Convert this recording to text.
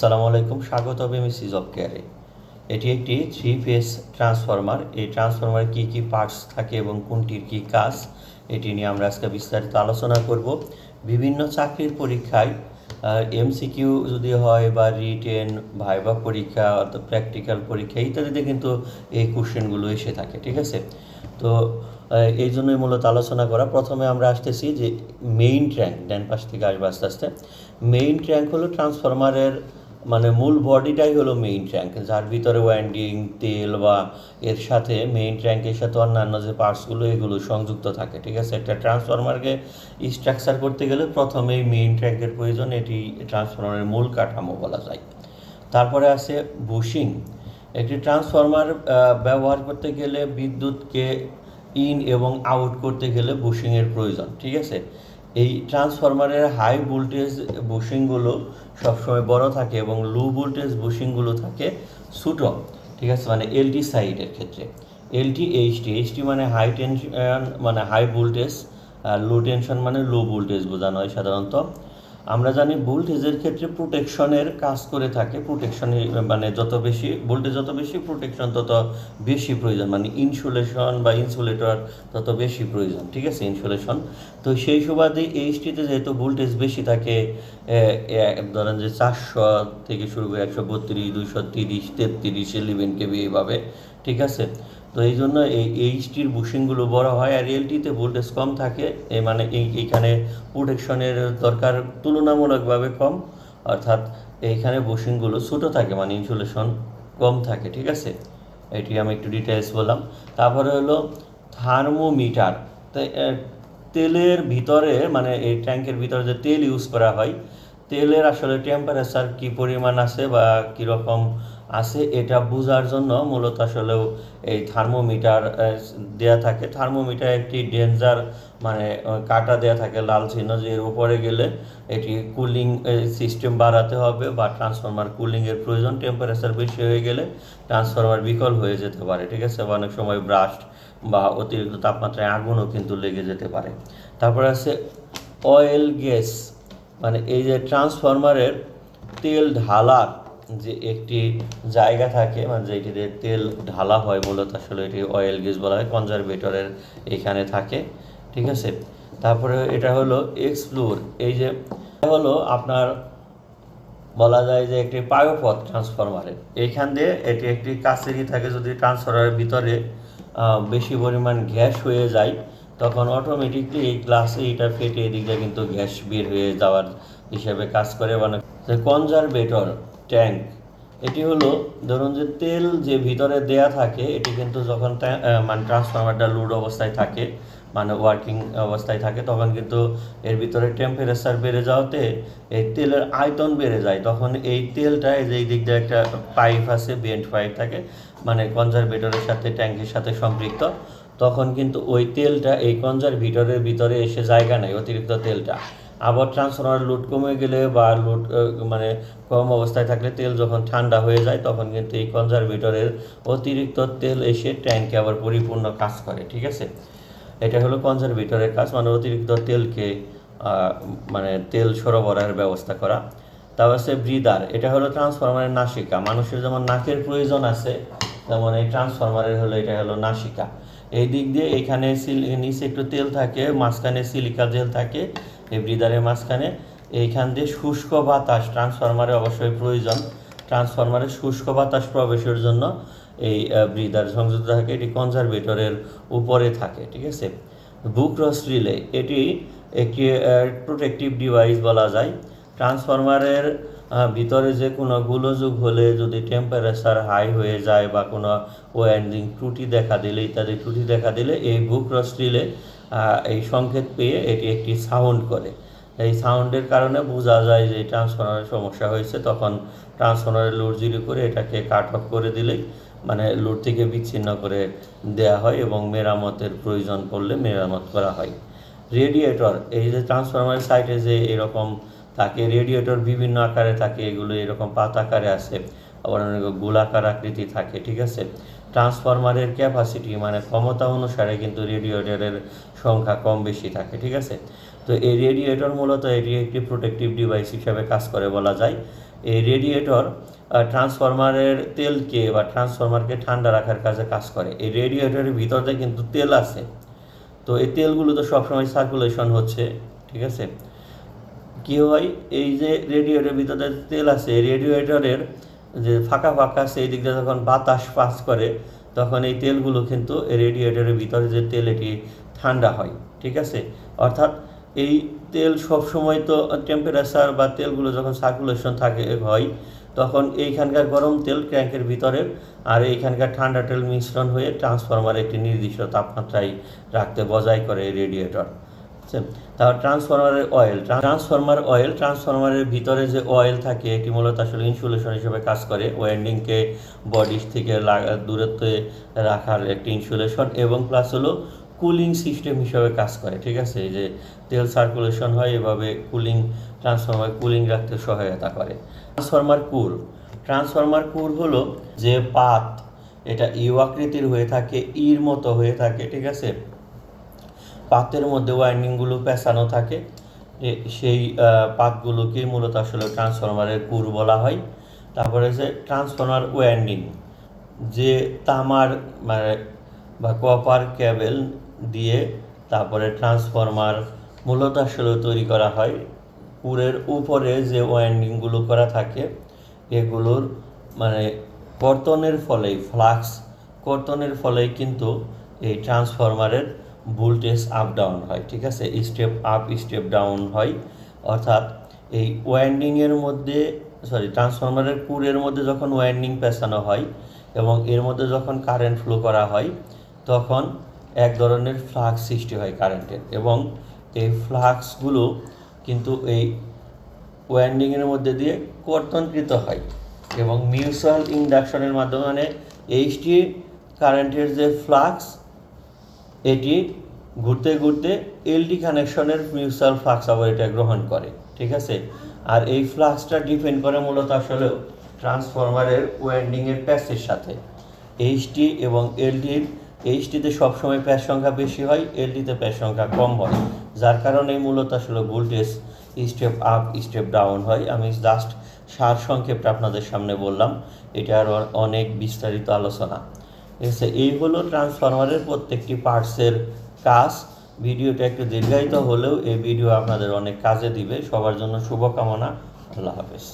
সালামু আলাইকুম, স্বাগত মিসিস অফ কেয়ারে। এটি একটি থ্রি ফেস ট্রান্সফরমার। এই ট্রান্সফরমারে কী কী পার্টস থাকে এবং কোনটির কী কাজ, এটি নিয়ে আমরা আজকে বিস্তারিত আলোচনা করব। বিভিন্ন চাকরির পরীক্ষায় এমসিকিউ যদি হয় বা রিটেন ভাইবা পরীক্ষা, অর্থাৎ প্র্যাকটিক্যাল পরীক্ষা ইত্যাদিতে কিন্তু এই কোশ্চেনগুলো এসে থাকে, ঠিক আছে? তো এই জন্যই মূলত আলোচনা করা। প্রথমে আমরা আসতেছি যে মেইন ট্র্যাঙ্ক ডান পাশ থেকে আসবে আস্তে আস্তে। মেইন ট্র্যাঙ্ক হলো ট্রান্সফরমারের মানে মূল বডিটাই হলো মেইন ট্র্যাঙ্ক যার ভিতরে ওয়াইন্ডিং তেল বা এর সাথে মেইন ট্র্যাঙ্কের সাথে অন্যান্য যে পার্টসগুলো এগুলো সংযুক্ত থাকে, ঠিক আছে? একটা ট্রান্সফরমারকে স্ট্রাকচার করতে গেলে প্রথমেই মেইন ট্র্যাঙ্কের প্রয়োজন, এটি ট্রান্সফরমারের মূল কাঠামো বলা যায়। তারপরে আছে বুশিং একটি ট্রান্সফরমার ব্যবহার করতে গেলে বিদ্যুৎকে ইন এবং আউট করতে গেলে বুশিংয়ের প্রয়োজন, ঠিক আছে? এই ট্রান্সফরমারের হাই ভোল্টেজ বুশিংগুলো সবসময় বড় থাকে এবং লো ভোল্টেজ বুশিংগুলো থাকে ছোটো, ঠিক আছে? মানে এলটি সাইডের ক্ষেত্রে। এলটি এইচটি এইচটি মানে হাই টেনশন মানে হাই ভোল্টেজ লো টেনশন মানে লো ভোল্টেজ বোঝানো হয় সাধারণত। আমরা জানি ভোল্টেজের ক্ষেত্রে প্রোটেকশনের কাজ করে থাকে। প্রোটেকশনে মানে যত বেশি, ভোল্টেজ যত বেশি প্রোটেকশন তত বেশি প্রয়োজন। মানে ইনসুলেশন বা ইনসুলেটর তত বেশি প্রয়োজন, ঠিক আছে? ইনসুলেশন তো সেই সুবাদে এইচটিতে যেহেতু ভোল্টেজ বেশি থাকে ধরেন যে চারশো থেকে শুরু করে একশো বত্রিশ দুশো তিরিশ, তেত্রিশ ইলেভেন কেবি এইভাবে ঠিক আছে? তো এই জন্য এই এইচটির বুশিংগুলো বড় হয় আর এলটিতে ভোল্টেজ কম থাকে, এ মানে এই এইখানে প্রোটেকশনের দরকার তুলনামূলকভাবে কম, অর্থাৎ এইখানে বুশিংগুলো ছোটো থাকে মানে ইনসুলেশন কম থাকে, ঠিক আছে? এটি আমি একটু ডিটেলস বললাম। তারপরে হলো থার্মোমিটার তেলের ভিতরে মানে এই ট্যাঙ্কের ভিতরে যে তেল ইউজ করা হয়, তেলের আসলে টেম্পারেচার কি পরিমাণ আছে বা কীরকম আছে, এটা বোঝার জন্য মূলত আসলেও এই থার্মোমিটার দেয়া থাকে। থার্মোমিটার একটি ডেঞ্জার মানে কাটা দেয়া থাকে লাল চিহ্ন যে এর উপরে গেলে। এটি কুলিং সিস্টেম বাড়াতে হবে বা ট্রান্সফরমার কুলিংয়ের প্রয়োজন। টেম্পারেচার বেশি হয়ে গেলে ট্রান্সফরমার বিকল হয়ে যেতে পারে, ঠিক আছে? অনেক সময় ব্রাস্ট বা অতিরিক্ত তাপমাত্রায় আগুনও কিন্তু লেগে যেতে পারে। তারপরে আছে অয়েল গ্যাস মানে এই যে ট্রান্সফরমারের তেল ঢালার যে একটি জায়গা থাকে মানে যেটিতে তেল ঢালা হয় মূলত আসলে এটি অয়েল গ্যাস বলা হয় কনজারভেটরের এখানে থাকে, ঠিক আছে? তারপরে এটা হলো এক্সপ্লোর এই যে হলো আপনার বলা যায় যে একটি পায়োপথ ট্রান্সফরমারের এইখান দিয়ে এটি একটি কাছেরই থাকে, যদি ট্রান্সফরমারের ভিতরে বেশি পরিমাণ গ্যাস হয়ে যায়, তখন অটোমেটিকলি এই গ্লাসে এটা ফেটে এদিক দিয়ে কিন্তু গ্যাস বের হয়ে যাওয়ার হিসেবে কাজ করে। মানে কনজারভেটর ট্যাঙ্ক। এটি হলো, ধরুন যে তেল যে ভিতরে দেয়া থাকে, এটি কিন্তু যখন মানে ট্রান্সফরমারটা লোড অবস্থায় থাকে মানে ওয়ার্কিং অবস্থায় থাকে, তখন কিন্তু এর ভিতরে টেম্পারেচার বেড়ে যাওয়াতে এই তেলের আয়তন বেড়ে যায়। তখন এই তেলটা যে দিক দিয়ে একটা পাইপ আছে বেন্ট পাইপ থাকে মানে কনজারভেটরের সাথে, ট্যাঙ্কের সাথে সম্পৃক্ত, তখন কিন্তু ওই তেলটা এই কনজারভেটরের ভিতরে এসে জায়গা নেয় অতিরিক্ত তেলটা। আবার ট্রান্সফরমার লোড কমে গেলে বা লোড মানে কম অবস্থায় থাকলে তেল যখন ঠান্ডা হয়ে যায়, তখন কিন্তু এই কনজারভেটরের অতিরিক্ত তেল এসে ট্যাঙ্কে আবার পরিপূর্ণ কাজ করে, ঠিক আছে? এটা হলো কনজারভেটরের কাজ মানে অতিরিক্ত তেলকে মানে তেল সরবরাহের ব্যবস্থা করা। তারপর আছে ব্রিদার এটা হলো ট্রান্সফরমারের নাসিকা। মানুষের যেমন নাকের প্রয়োজন আছে যেমন এই ট্রান্সফরমারের হলো, এটা হলো নাসিকা। এই দিক দিয়ে এখানে নিচে একটু তেল থাকে, মাঝখানে সিলিকা জেল থাকে, এই ব্রিদারের মাঝখানে। এইখান দিয়ে শুষ্ক বাতাস ট্রান্সফরমারে অবশ্যই প্রয়োজন। ট্রান্সফরমারে শুষ্ক বাতাস প্রবেশের জন্য এই ব্রিদার সংযুক্ত থাকে, এটি কনজারভেটরের উপরে থাকে, ঠিক আছে? বুক্রস রিলে, এটি একটি প্রোটেক্টিভ ডিভাইস বলা যায়। ট্রান্সফরমারের ভিতরে যে কোনো গোলযোগ হলে যদি টেম্পারেচার হাই হয়ে যায় বা কোনো ওয়াইন্ডিং ত্রুটি দেখা দিলে, ইত্যাদি ত্রুটি দেখা দিলে এই বুক্রস রিলে এই সংকেত পেয়ে এটি একটি সাউন্ড করে। এই সাউন্ডের কারণে বোঝা যায় যে ট্রান্সফরমারের সমস্যা হয়েছে। তখন ট্রান্সফরমারের লোড জিরো করে এটাকে কাট অফ করে দিলেই মানে লোড থেকে বিচ্ছিন্ন করে দেয়া হয় এবং মেরামতের প্রয়োজন পড়লে মেরামত করা হয়। রেডিয়েটর এই যে ট্রান্সফরমারের সাইডে যে এরকম থাকে রেডিয়েটর বিভিন্ন আকারে থাকে এগুলো এরকম পাত আকারে আছে, আবার অনেক গোলাকার আকৃতি থাকে, ঠিক আছে? ট্রান্সফরমারের ক্যাপাসিটি মানে ক্ষমতা অনুসারে কিন্তু রেডিয়েটরের সংখ্যা কম বেশি থাকে, ঠিক আছে? তো এই রেডিয়েটর মূলত এটি একটি প্রোটেক্টিভ ডিভাইস হিসাবে কাজ করে বলা যায়। এই রেডিয়েটর ট্রান্সফরমারের তেলকে বা ট্রান্সফরমারকে ঠান্ডা রাখার কাজে কাজ করে। এই রেডিয়েটরের ভিতরে কিন্তু তেল আছে। তো এই তেলগুলো তো সবসময় সার্কুলেশন হচ্ছে, ঠিক আছে? কি হয় এই যে রেডিয়েটরের ভিতরে তেল আছে, এই রেডিয়েটরের যে ফাঁকা ফাঁকা সেই দিক দিয়ে যখন বাতাস পাস করে, তখন এই তেলগুলো কিন্তু এই রেডিয়েটরের ভিতরে যে তেল, এটি ঠান্ডা হয়, ঠিক আছে? অর্থাৎ এই তেল সব সময় তো টেম্পারেচার বা তেলগুলো যখন সার্কুলেশন থাকে, হয়, তখন এইখানকার গরম তেল ট্যাঙ্কের ভিতরে আর এইখানকার ঠান্ডা তেল মিশ্রণ হয়ে ট্রান্সফরমার একটি নির্দিষ্ট তাপমাত্রায় রাখতে, বজায় করে এই রেডিয়েটর তারপর ট্রান্সফরমারের অয়েল ট্রান্সফরমার অয়েল ট্রান্সফরমারের ভিতরে যে অয়েল থাকে, এটি মূলত আসলে ইনসুলেশন হিসেবে কাজ করে ওয়েন্ডিংকে বডি থেকে দূরত্বে রাখার একটি ইনসুলেশন এবং প্লাস হলো কুলিং সিস্টেম হিসেবে কাজ করে, ঠিক আছে? যে তেল সার্কুলেশন হয়, এভাবে কুলিং ট্রান্সফরমার কুলিং রাখতে সহায়তা করে। ট্রান্সফরমার কুল ট্রান্সফরমার কুর হলো যে পাত, এটা ইউ আকৃতির হয়ে থাকে, ইর মতো হয়ে থাকে, ঠিক আছে? পাতের মধ্যে ওয়াইন্ডিংগুলো পেঁচানো থাকে। সেই পাতগুলোকে মূলত আসলে ট্রান্সফরমারের কুর বলা হয়। তারপরে যে ট্রান্সফরমার ওয়াইন্ডিং যে তামার মানে বা কপার ক্যাবেল দিয়ে তারপরে ট্রান্সফরমার মূলত আসলে তৈরি করা হয়। কুরের উপরে যে ওয়াইন্ডিংগুলো করা থাকে, এগুলোর মানে কর্তনের ফলেই ফ্লাক্স কর্তনের ফলেই কিন্তু এই ট্রান্সফরমারের ভোল্টেজ আপ ডাউন হয়, ঠিক আছে? স্টেপ আপ স্টেপ ডাউন হয়। অর্থাৎ এই ওয়াইন্ডিংয়ের মধ্যে সরি ট্রান্সফরমারের কুরের মধ্যে যখন ওয়াইন্ডিং পেঁচানো হয় এবং এর মধ্যে যখন কারেন্ট ফ্লো করা হয়, তখন এক ধরনের ফ্লাক্স সৃষ্টি হয় কারেন্টের এবং এই ফ্লাক্সগুলো কিন্তু এই ওয়াইন্ডিংয়ের মধ্যে দিয়ে কর্তনকৃত হয় এবং মিউচুয়াল ইন্ডাকশনের মাধ্যমে মানে এইচটি কারেন্টের যে ফ্লাক্স এটি ঘুরতে ঘুরতে এলডি কানেকশনের মিউচুয়াল ফ্লাক্স আবার এটা গ্রহণ করে, ঠিক আছে? আর এই ফ্লাক্সটা ডিপেন্ড করে মূলত আসলে ট্রান্সফরমারের ওয়েন্ডিংয়ের প্যাচের সাথে। এইচটি এবং এলডির এইচটিতে সবসময় প্যাচ সংখ্যা বেশি হয় এলডিতে প্যাচ সংখ্যা কম হয়। যার কারণে মূলত আসলে voltage step up step down হয়। আমি জাস্ট সার সংক্ষেপটা আপনাদের সামনে বললাম। এটা আরও অনেক বিস্তারিত আলোচনা। আছে এই হলো ট্রান্সফরমারের প্রত্যেকটি পার্টসের কাজ, ভিডিওটা একটু দীর্ঘায়িত হলেও এই ভিডিও আপনাদের অনেক কাজে দিবে। সবার জন্য শুভকামনা। আল্লাহ হাফেজ।